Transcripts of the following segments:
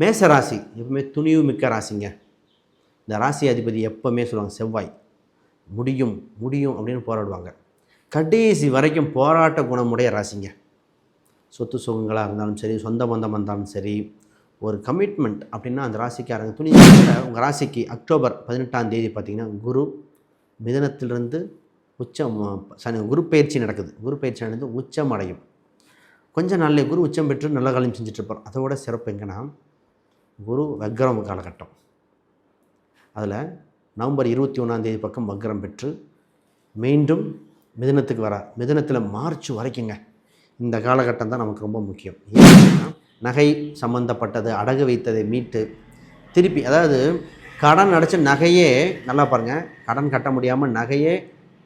மேச ராசி எப்பவுமே துணிவு மிக்க ராசிங்க. இந்த ராசி அதிபதி எப்பவுமே சொல்லுவாங்க செவ்வாய் முடியும் முடியும் அப்படின்னு போராடுவாங்க. கடைசி வரைக்கும் போராட்ட குணமுடைய ராசிங்க. சொத்து சுகங்களாக இருந்தாலும் சரி சொந்த பந்தம் இருந்தாலும் சரி ஒரு கமிட்மெண்ட் அப்படின்னா அந்த ராசிக்காரங்க துணி உங்கள் ராசிக்கு அக்டோபர் பதினெட்டாம் தேதி பார்த்தீங்கன்னா குரு மிதனத்திலிருந்து உச்சம் சனி குரு பயிற்சி நடக்குது. குரு பயிற்சி நடந்து உச்சம் அடையும். கொஞ்ச நாளில் குரு உச்சம் பெற்று நல்ல காலம் செஞ்சுட்ருப்பார் அதோட சிறப்பு எங்கன்னா குரு வக்ரம் காலகட்டம். அதில் நவம்பர் இருபத்தி ஒன்றாந்தேதி பக்கம் வக்ரம் பெற்று மீண்டும் மிதனத்துக்கு வர மிதனத்தில் மார்ச் வரைக்குங்க இந்த காலகட்டம் தான் நமக்கு ரொம்ப முக்கியம். ஏன்னா நகை சம்மந்தப்பட்டது அடகு வைத்ததை மீட்டு திருப்பி அதாவது கடன் அடைச்ச நகையே நல்லா பாருங்கள் கடன் கட்ட முடியாமல் நகையே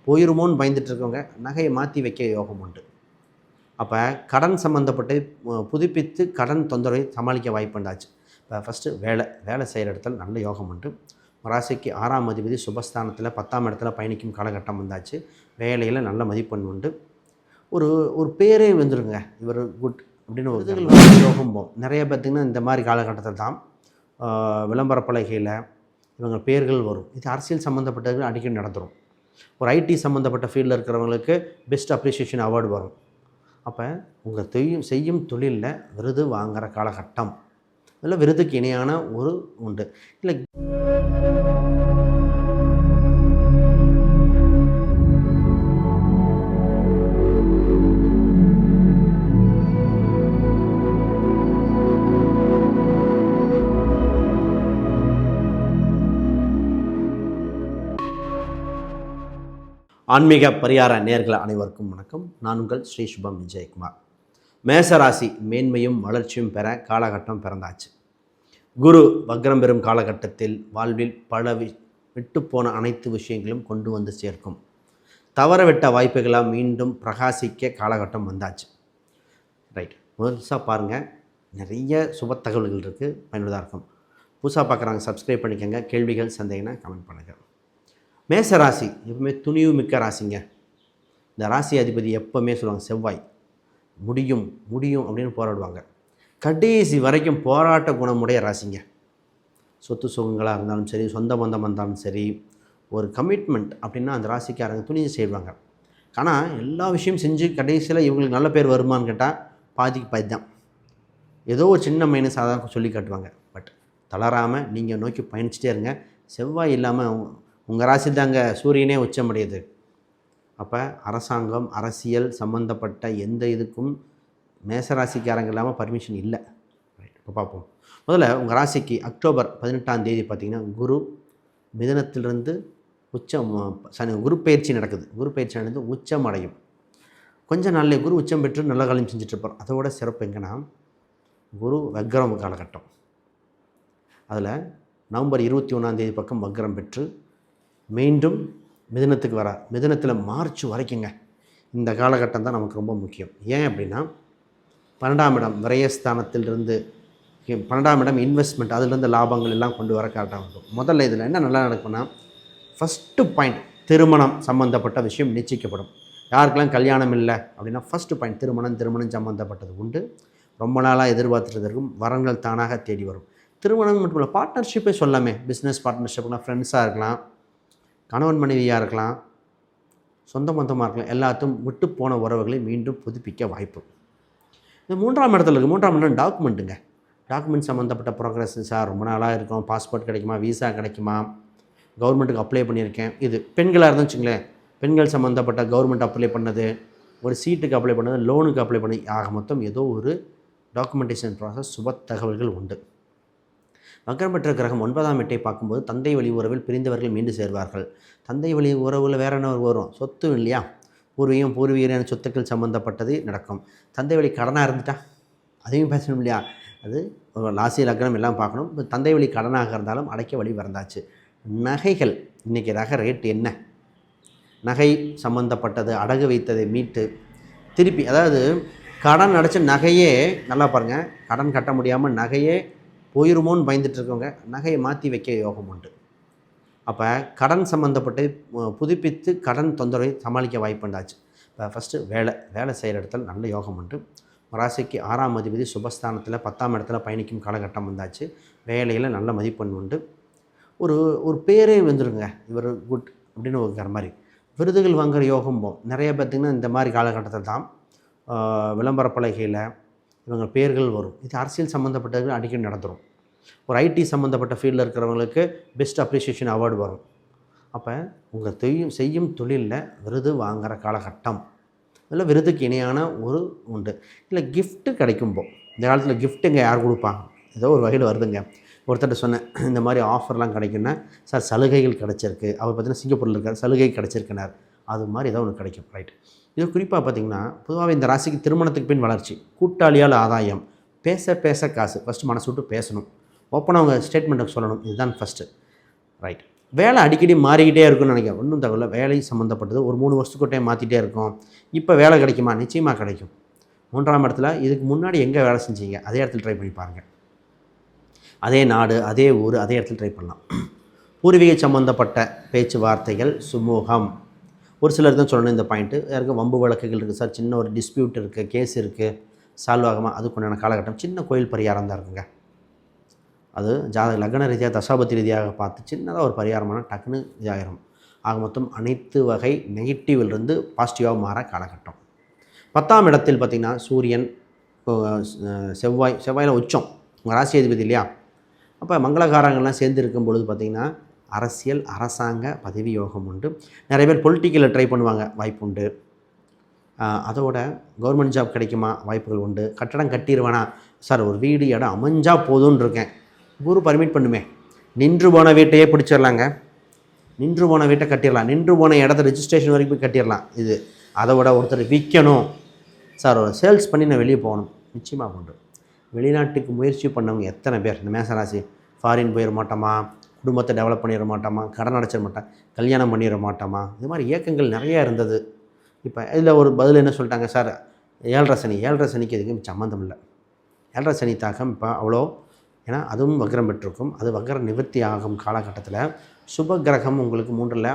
போயிருமோன்னு பயந்துட்டு இருக்கவங்க நகையை மாற்றி வைக்க யோகம் உண்டு. அப்போ கடன் சம்மந்தப்பட்டு புதுப்பித்து கடன் தொந்தரவை சமாளிக்க வாய்ப்புண்டாச்சு ஃபஸ்ட்டு வேலை வேலை செய்கிற இடத்துல நல்ல யோகம் உண்டு. ராசிக்கு ஆறாம் அதிபதி சுபஸ்தானத்தில் பத்தாம் இடத்துல பயணிக்கும் காலகட்டம் வந்தாச்சு. வேலையில் நல்ல மதிப்பெண் உண்டு. ஒரு ஒரு பேரே வந்துருங்க இவர் குட் அப்படின்னு ஒரு யோகம் போகும் நிறைய பார்த்திங்கன்னா இந்த மாதிரி காலகட்டத்தில் தான். விளம்பர பலகையில் இவங்க பேர்கள் வரும். இது அரசியல் சம்மந்தப்பட்டது அடிக்கடி நடந்துடும் ஒரு ஐடி சம்மந்தப்பட்ட ஃபீல்டில் இருக்கிறவங்களுக்கு பெஸ்ட் அப்ரிசியேஷன் அவார்டு வரும். அப்போ உங்கள் செய்யும் செய்யும் தொழிலில் விருது வாங்குகிற காலகட்டம். இதில் விருதுக்கு இணையான ஒரு உண்டு. இல்லை ஆன்மீக பரிகார நேர்கள் அனைவருக்கும் வணக்கம். நான் உங்கள் ஸ்ரீ சுபம் விஜயகுமார். மேசராசி மேன்மையும் வளர்ச்சியும் பெற காலகட்டம் பிறந்தாச்சு. குரு வக்ரம் பெறும் காலகட்டத்தில் வாழ்வில் பல வி விட்டுப்போன அனைத்து விஷயங்களும் கொண்டு வந்து சேர்க்கும். தவறவிட்ட வாய்ப்புகளாக மீண்டும் பிரகாசிக்க காலகட்டம் வந்தாச்சு. ரைட். முழுசாக பாருங்கள் நிறைய சுப தகவல்கள் இருக்குது பயனுள்ளதாக இருக்கும். புதுசாக பார்க்குறாங்க சப்ஸ்கிரைப் பண்ணிக்கோங்க. கேள்விகள் சந்தேகம்னா கமெண்ட் பண்ணுங்கள் மேச ராசி எப்பவுமே துணிவு மிக்க ராசிங்க. இந்த ராசி அதிபதி எப்போவுமே சொல்லுவாங்க செவ்வாய். முடியும் முடியும் அப்படின்னு போராடுவாங்க. கடைசி வரைக்கும் போராட்ட குணமுடைய ராசிங்க. சொத்து சுகங்களாக இருந்தாலும் சரி சொந்த பந்தம் இருந்தாலும் சரி ஒரு கமிட்மெண்ட் அப்படின்னா அந்த ராசிக்காரங்க துணிஞ்சு செய்வாங்க. ஆனால் எல்லா விஷயம் செஞ்சு கடைசியில் இவங்களுக்கு நல்ல பேர் வருமான்னு கேட்டால் பாதிக்கு பாதி தான் ஏதோ ஒரு சின்ன மைனஸ் அதான் சொல்லி காட்டுவாங்க. பட் தளராமல் நீங்கள் நோக்கி பயணிச்சிட்டே இருங்க. செவ்வாய் இல்லாமல் உங்கள் ராசி தாங்க சூரியனே உச்சமடையுது. அப்போ அரசாங்கம் அரசியல் சம்மந்தப்பட்ட எந்த இதுக்கும் மேசராசிக்காரங்க இல்லாமல் பர்மிஷன் இல்லை. ரைட் இப்போ பார்ப்போம் முதல்ல உங்கள் ராசிக்கு அக்டோபர் பதினெட்டாம் தேதி பார்த்தீங்கன்னா குரு மிதனத்திலிருந்து உச்சம் சனி குரு பயிற்சி நடக்குது. குரு பயிற்சி நடந்து உச்சம் அடையும். கொஞ்ச நாள்ல குரு உச்சம் பெற்று நல்ல காலம் செஞ்சிட்ருப்பார் இருப்பார். அதோட சிறப்பு எங்கன்னா குரு வக்ரம் காலகட்டம். அதில் நவம்பர் இருபத்தி ஒன்றாந்தேதி பக்கம் வக்ரம் பெற்று மீண்டும் மிதனத்துக்கு வர. மிதனத்தில் மார்ச் வரைக்குங்க. இந்த காலகட்டம் தான் நமக்கு ரொம்ப முக்கியம். ஏன் அப்படின்னா பன்னெண்டாம் இடம் விரயஸ்தானத்திலிருந்து பன்னெண்டாம் இடம் இன்வெஸ்ட்மெண்ட் அதுலேருந்து லாபங்கள் எல்லாம் கொண்டு வர கரெக்டாக இருக்கும் முதல்ல இதில் என்ன நல்லா நடக்கும்னா ஃபஸ்ட்டு பாயிண்ட் திருமணம் சம்மந்தப்பட்ட விஷயம் நிச்சயிக்கப்படும். யாருக்கெல்லாம் கல்யாணம் இல்லை அப்படின்னா ஃபஸ்ட்டு பாயிண்ட் திருமணம் திருமணம் சம்மந்தப்பட்டது உண்டு. ரொம்ப நாளாக எதிர்பார்த்துட்டு இருக்கும். வரங்கள் தானாக தேடி வரும். திருமணம் மட்டும் இல்லை பார்ட்னர்ஷிப்பே சொல்லாமே. பிஸ்னஸ் பார்ட்னர்ஷிப்லாம் ஃப்ரெண்ட்ஸாக இருக்கலாம். கணவன் மனைவியாக இருக்கலாம் சொந்த பந்தமாக இருக்கலாம் எல்லாத்தையும் விட்டு போன உறவுகளை மீண்டும் புதுப்பிக்க வாய்ப்பு. இந்த மூன்றாம் இடத்துல இருக்குது மூன்றாம் இடம் டாக்குமெண்ட்டுங்க. டாக்குமெண்ட் சம்மந்தப்பட்ட ப்ரோக்ரஸ் சார் ரொம்ப நாளாக இருக்கும். பாஸ்போர்ட் கிடைக்குமா? விசா கிடைக்குமா? கவர்மெண்ட்டுக்கு அப்ளை பண்ணியிருக்கேன். இது பெண்களாக இருந்தால் வச்சுங்களேன் பெண்கள் சம்மந்தப்பட்ட கவர்மெண்ட் அப்ளை பண்ணது ஒரு சீட்டுக்கு அப்ளை பண்ணது லோனுக்கு அப்ளை பண்ணி ஆக மொத்தம் ஏதோ ஒரு டாக்குமெண்டேஷன் ப்ராசஸ் சுப தகவல்கள் உண்டு. வக்கரம் பெற்ற கிரகம் ஒன்பதாம் வீட்டை பார்க்கும்போது தந்தை வழி உறவில் பிரிந்தவர்கள் மீண்டு சேர்வார்கள். தந்தை வழி உறவில் வேற என்ன வரும்? சொத்து இல்லையா? பூர்வீகம் பூர்வீகரான சொத்துக்கள் சம்மந்தப்பட்டது நடக்கும். தந்தை வழி கடனாக இருந்துட்டா? அதையும் பேசணும் இல்லையா? அது லாசி லக்னம் எல்லாம் பார்க்கணும். இப்போ தந்தை வழி கடனாக இருந்தாலும் அடைக்க வழி பிறந்தாச்சு நகைகள். இன்றைக்கி ரக ரேட் என்ன? நகை சம்மந்தப்பட்டது அடகு வைத்ததை மீட்டு திருப்பி அதாவது கடன் அடைச்ச நகையே நல்லா பாருங்கள் கடன் கட்ட முடியாமல் நகையே போயிருமோன்னு பயந்துட்டு இருக்கவங்க நகையை மாற்றி வைக்க யோகம் உண்டு. அப்போ கடன் சம்மந்தப்பட்டு புதுப்பித்து கடன் தொந்தரவை சமாளிக்க வாய்ப்புண்டாச்சு இப்போ ஃபஸ்ட்டு வேலை வேலை செய்கிற இடத்துல நல்ல யோகம் உண்டு. ராசிக்கு ஆறாம் அதிபதி சுபஸ்தானத்தில் பத்தாம் இடத்துல பயணிக்கும் காலகட்டம் வந்தாச்சு. வேலையில் நல்ல மதிப்பெண் உண்டு. ஒரு ஒரு பேரே வந்துருங்க. இவர் குட் அப்படின்னு ஒரு மாதிரி. விருதுகள் வாங்குகிற யோகம் போ. நிறைய பார்த்திங்கன்னா இந்த மாதிரி காலகட்டத்தில் தான் விளம்பர பலகையில் இவங்க பேர்கள் வரும். இது அரசியல் சம்மந்தப்பட்டது அடிக்கடி நடந்துடும் ஒரு ஐடி சம்மந்தப்பட்ட ஃபீல்டில் இருக்கிறவங்களுக்கு பெஸ்ட் அப்ரிசியேஷன் அவார்டு வரும். அப்போ உங்கள் தொழில் செய்யும் தொழிலில் விருது வாங்குகிற காலகட்டம். இல்லை விருதுக்கு இணையான ஒரு உண்டு. இல்லை கிஃப்ட்டு கிடைக்கும்போ இந்த காலத்தில் கிஃப்ட்டுங்க யார் கொடுப்பாங்க? ஏதோ ஒரு வகையில் வருதுங்க. ஒருத்தர்கிட்ட சொன்னேன் இந்த மாதிரி ஆஃபர்லாம் கிடைக்குன்னா சார் சலுகைகள் கிடச்சிருக்கு. அவர் பார்த்தீங்கன்னா சிங்கப்பூரில் இருக்கார் சலுகை கிடச்சிருக்கினார். அது மாதிரி ஏதோ ஒன்று கிடைக்கும் ரைட் இது குறிப்பாக பார்த்தீங்கன்னா பொதுவாகவே இந்த ராசிக்கு திருமணத்துக்கு பின் வளர்ச்சி கூட்டாளியால் ஆதாயம் பேச பேச காசு ஃபஸ்ட்டு மனசு விட்டு பேசணும். ஓப்பனாக அவங்க ஸ்டேட்மெண்ட்டுக்கு சொல்லணும். இதுதான் ஃபஸ்ட்டு ரைட் வேலை அடிக்கடி மாறிக்கிட்டே இருக்கும்னு நினைக்கிறேன். ஒன்றும் தகவல வேலை சம்மந்தப்பட்டது ஒரு மூணு வருஷத்துக்கு மாற்றிட்டே இருக்கும். இப்போ வேலை கிடைக்குமா? நிச்சயமாக கிடைக்கும். மூன்றாம் இடத்துல இதுக்கு முன்னாடி எங்கே வேலை செஞ்சீங்க? அதே இடத்துல ட்ரை பண்ணி பாருங்கள் அதே நாடு அதே ஊர் அதே இடத்துல ட்ரை பண்ணலாம். பூர்வீக சம்மந்தப்பட்ட பேச்சுவார்த்தைகள் சுமூகம். ஒரு சிலர் தான் சொல்லணும் இந்த பாயிண்ட்டு யாருக்கும் வம்பு வழக்குகள் இருக்குது சார் சின்ன ஒரு டிஸ்பியூட் இருக்குது கேஸ் இருக்குது சால்வ் ஆகாமல் அதுக்குண்டான காலகட்டம் சின்ன கோயில் பரிகாரம் தான் இருக்குங்க. அது ஜாத லக்ன ரீதியாக தசாபத்தி ரீதியாக பார்த்து சின்னதாக ஒரு பரிகாரமான டக்குன்னு இதாயிரும். ஆக மொத்தம் அனைத்து வகை நெகட்டிவிலிருந்து பாசிட்டிவாக மாற காலகட்டம். பத்தாம் இடத்தில் பார்த்திங்கன்னா சூரியன் இப்போ, செவ்வாய் செவ்வாயில் உச்சம். உங்கள் ராசி அதிபதி இல்லையா? அப்போ மங்களகாரங்கள்லாம் சேர்ந்து இருக்கும் பொழுது பார்த்திங்கன்னா அரசியல் அரசாங்க பதவி யோகம் உண்டு. நிறைய பேர் பொலிட்டிக்கலில் ட்ரை பண்ணுவாங்க வாய்ப்பு உண்டு அதோட கவர்மெண்ட் ஜாப் கிடைக்குமா? வாய்ப்புகள் உண்டு. கட்டடம் கட்டிடுவேனா சார் ஒரு வீடு இடம் அமைஞ்சா போதும்னு இருக்கேன் ஊர் பர்மிட் பண்ணுமே. நின்று போன வீட்டையே பிடிச்சிடலாங்க நின்று போன வீட்டை கட்டிடலாம் நின்று போன இடத்த ரெஜிஸ்ட்ரேஷன் வரைக்கும் கட்டிடலாம் இது அதை விட ஒருத்தர் விற்கணும் சார் ஒரு சேல்ஸ் பண்ணி நான் வெளியே போகணும். நிச்சயமாக உண்டு. வெளிநாட்டுக்கு முயற்சி பண்ணவங்க எத்தனை பேர்? இந்த மேசராசி ஃபாரின் போயிட மாட்டோமா? குடும்பத்தை டெவலப் பண்ணிட மாட்டோமா? கடன் அடைச்சிட மாட்டேன் கல்யாணம் பண்ணிட மாட்டோமா? இது மாதிரி இயக்கங்கள் நிறையா இருந்தது. இப்போ இதில் ஒரு பதில் என்ன சொல்லிட்டாங்க? சார் ஏழரை சனி ஏழரை சனிக்கு இதுக்கு சம்மந்தம் இல்லை. ஏழரை சனி தாக்கம் இப்போ அவ்வளோ. ஏன்னா அதுவும் வக்ரம் பெற்றிருக்கும். அது வக்ர நிவர்த்தி ஆகும் காலகட்டத்தில். சுப கிரகம் உங்களுக்கு மூன்றில்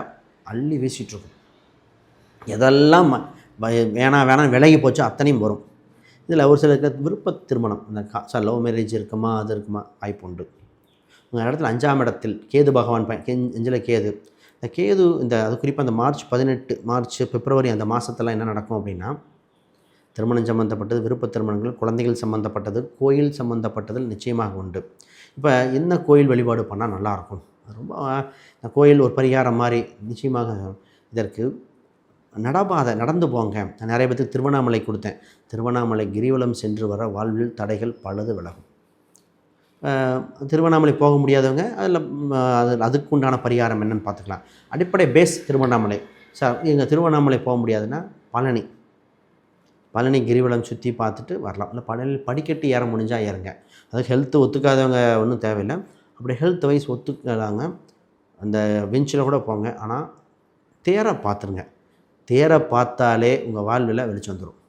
அள்ளி வீசிகிட்ருக்கும் எதெல்லாம் ம- வேணாம் வேணாம் விலகி போச்சு அத்தனையும் வரும். இதில் ஒரு சிலருக்கு விருப்ப திருமணம். இந்த கா சார் லவ் மேரேஜ் இருக்குமா? அது இருக்குமா? வாய்ப்பு உண்டு. அந்த இடத்துல அஞ்சாம் இடத்தில் கேது பகவான் ப- அஞ்சில் கேது. இந்த கேது இந்த அது குறிப்பாக அந்த மார்ச் பதினெட்டு மார்ச் பிப்ரவரி அந்த மாதத்தெல்லாம் என்ன நடக்கும் அப்படின்னா திருமணம் சம்மந்தப்பட்டது விருப்ப திருமணங்கள் குழந்தைகள் சம்மந்தப்பட்டது கோயில் சம்மந்தப்பட்டது நிச்சயமாக உண்டு. இப்போ என்ன கோயில் வழிபாடு பண்ணால் நல்லாயிருக்கும் ரொம்ப இந்த கோயில் ஒரு பரிகாரம் மாதிரி நிச்சயமாக இதற்கு நடபாதை நடந்து போங்க. நான் நிறைய பேருக்கு திருவண்ணாமலை கொடுத்தேன். திருவண்ணாமலை கிரிவலம் சென்று வர வாழ்வில் தடைகள் பலது விலகும். திருவண்ணாமலை போக முடியாதவங்க அதில் அது அதுக்கு உண்டான பரிகாரம் என்னன்னு பார்த்துக்கலாம். அடிப்படை பேஸ் திருவண்ணாமலை. சார் எங்கள் திருவண்ணாமலை போக முடியாதுன்னா பழனி. பழனி கிரிவலம் சுற்றி பார்த்துட்டு வரலாம். இல்லை பழனி படிக்கட்டு ஏற முடிஞ்சால் ஏறுங்க. அது ஹெல்த்து ஒத்துக்காதவங்க ஒன்றும் தேவையில்லை. அப்படி ஹெல்த் வைஸ் ஒத்துக்கலாங்க. அந்த வெஞ்சில் கூட போங்க. ஆனால் தேரை பார்த்துருங்க. தேரை பார்த்தாலே உங்கள் வாழ்வில் வெளிச்சம் வந்துடும்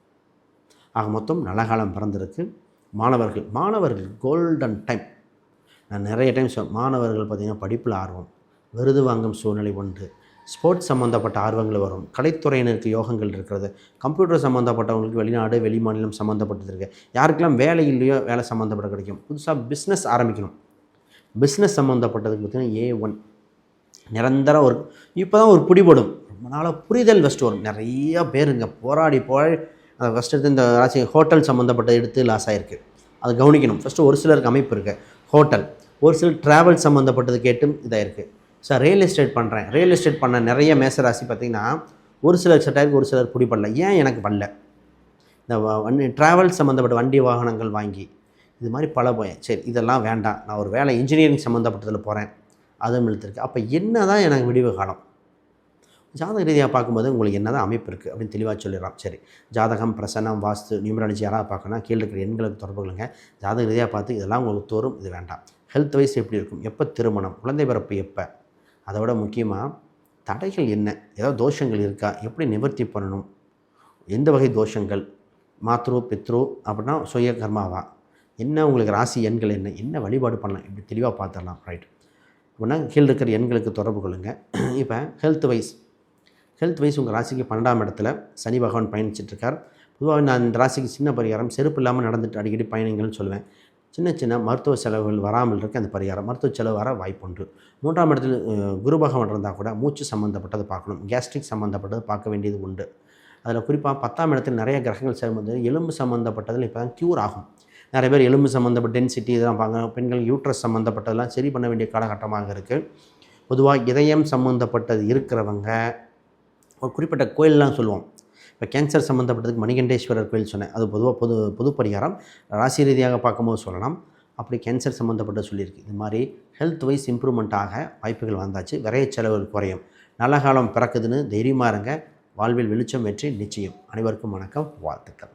ஆக மொத்தம் நல்ல காலம் பிறந்திருக்கு. மாணவர்கள் மாணவர்கள் கோல்டன் டைம் நான் நிறைய டைம் சொல் மாணவர்கள் பார்த்திங்கன்னா படிப்பில் ஆர்வம். விருது வாங்கும் சூழ்நிலை உண்டு ஸ்போர்ட்ஸ் சம்மந்தப்பட்ட ஆர்வங்கள் வரும். கலைத்துறையினருக்கு யோகங்கள் இருக்கிறது. கம்ப்யூட்டர் சம்மந்தப்பட்டவங்களுக்கு வெளிநாடு வெளி மாநிலம் சம்மந்தப்பட்டது இருக்குது யாருக்கெல்லாம் வேலை இல்லையோ வேலை சம்மந்தப்பட்ட கிடைக்கும். புதுசாக பிஸ்னஸ் ஆரம்பிக்கணும். பிஸ்னஸ் சம்மந்தப்பட்டதுக்கு பார்த்திங்கன்னா ஏ ஒன் நிரந்தர ஒரு இப்போ தான் ஒரு பிடிபடும். ரொம்ப நாளாக புரிதல் ஃபஸ்ட்டு வரும். நிறைய பேருங்க. போராடி போய் அதை ஃபஸ்ட் எடுத்து இந்த ராசி ஹோட்டல் சம்மந்தப்பட்ட எடுத்து லாஸ் ஆகிருக்கு அது கவனிக்கணும். ஃபஸ்ட்டு ஒரு சிலருக்கு அமைப்பு இருக்குது ஹோட்டல் ஒரு சிலர் ட்ராவல் சம்மந்தப்பட்டது கேட்டும் இதாக இருக்குது சார் ரியல் எஸ்டேட் பண்ணுறேன் ரியல் எஸ்டேட் பண்ண நிறைய மேசராசி பார்த்திங்கன்னா ஒரு சிலர் செட்டாயிருக்கு ஒரு சிலர் பிடிப்படல ஏன் எனக்கு பண்ணல இந்த வண்டி ட்ராவல் சம்மந்தப்பட்ட வண்டி வாகனங்கள் வாங்கி இது மாதிரி பல போயேன். சரி இதெல்லாம் வேண்டாம். நான் ஒரு வேலை இன்ஜினியரிங் சம்மந்தப்பட்டதில் போகிறேன் அதுவும் இழுத்துருக்கு. அப்போ என்ன தான் எனக்கு விடிவு காலம்? ஜாதக ரீதியாக பார்க்கும்போது உங்களுக்கு என்ன தான் அமைப்பு இருக்குது அப்படின்னு தெளிவாக சொல்லிடலாம். சரி. ஜாதகம் பிரசனம் வாஸ்து நியூமராலஜி யாராவது பார்க்கணும் கீழே இருக்கிற எண்களுக்கு தொடர்பு கொள்ளுங்க. ஜாதக ரீதியாக பார்த்து இதெல்லாம் உங்களுக்கு தோறும் இது வேண்டாம். ஹெல்த் வைஸ் எப்படி இருக்கும்? எப்போ திருமணம்? குழந்தை பிறப்பு எப்போ? அதை விட முக்கியமாக தடைகள் என்ன? ஏதாவது தோஷங்கள் இருக்கா? எப்படி நிவர்த்தி பண்ணணும்? எந்த வகை தோஷங்கள்? மாத்ரு பித்ரு அப்படின்னா சுய கர்மாவா? என்ன உங்களுக்கு ராசி எண்கள் என்ன? என்ன வழிபாடு பண்ணலாம்? இப்படி தெளிவாக பார்த்துடலாம். ரைட் அப்படின்னா கீழே இருக்கிற எண்களுக்கு தொடர்பு கொள்ளுங்கள் இப்போ ஹெல்த் வைஸ் ஹெல்த் வைஸ் உங்கள் ராசிக்கு பன்னெண்டாம் இடத்துல சனி பகவான் பயணிச்சிட்ருக்கார். பொதுவாக நான் இந்த ராசிக்கு சின்ன பரிகாரம் செருப்பு இல்லாமல் நடந்துட்டு அடிக்கடி பயணங்கள்னு சொல்லுவேன். சின்ன சின்ன மருத்துவ செலவுகள் வராமல் இருக்க அந்த பரிகாரம் மருத்துவ செலவு வர வாய்ப்புண்டு. மூன்றாம் இடத்துல குரு பகவான் இருந்தால் கூட மூச்சு சம்மந்தப்பட்டதை பார்க்கணும். கேஸ்ட்ரிக் சம்மந்தப்பட்டது பார்க்க வேண்டியது உண்டு. அதில் குறிப்பாக பத்தாம் இடத்தில் நிறைய கிரகங்கள் சேர்ந்து எலும்பு சம்மந்தப்பட்டதில் இப்போ தான் க்யூர் ஆகும். நிறைய பேர் எலும்பு சம்மந்தப்பட்ட டென்சிட்டி இதெல்லாம் பார்க்க பெண்கள் யூட்ரஸ் சம்மந்தப்பட்டதெல்லாம் சரி பண்ண வேண்டிய காலகட்டமாக இருக்குது பொதுவாக இதயம் சம்மந்தப்பட்டது இருக்கிறவங்க ஒரு குறிப்பிட்ட கோயிலெலாம் சொல்லுவோம். இப்போ கேன்சர் சம்மந்தப்பட்டதுக்கு மணிகண்டேஸ்வரர் கோயில் சொன்னேன். அது பொதுவாக பொது பொது பரிகாரம். ராசி ரீதியாக பார்க்கும்போது சொல்லலாம். அப்படி கேன்சர் சம்மந்தப்பட்ட சொல்லியிருக்கு. இது மாதிரி ஹெல்த் வைஸ் இம்ப்ரூவ்மெண்ட் ஆக வாய்ப்புகள் வந்தாச்சு. விரைய செலவுகள் குறையும். நல்ல காலம் பிறக்குதுன்னு தைரியமாக இருங்க. வாழ்வில் வெளிச்சம் வெற்றி நிச்சயம். அனைவருக்கும் வணக்கம். வாழ்த்துக்கள்.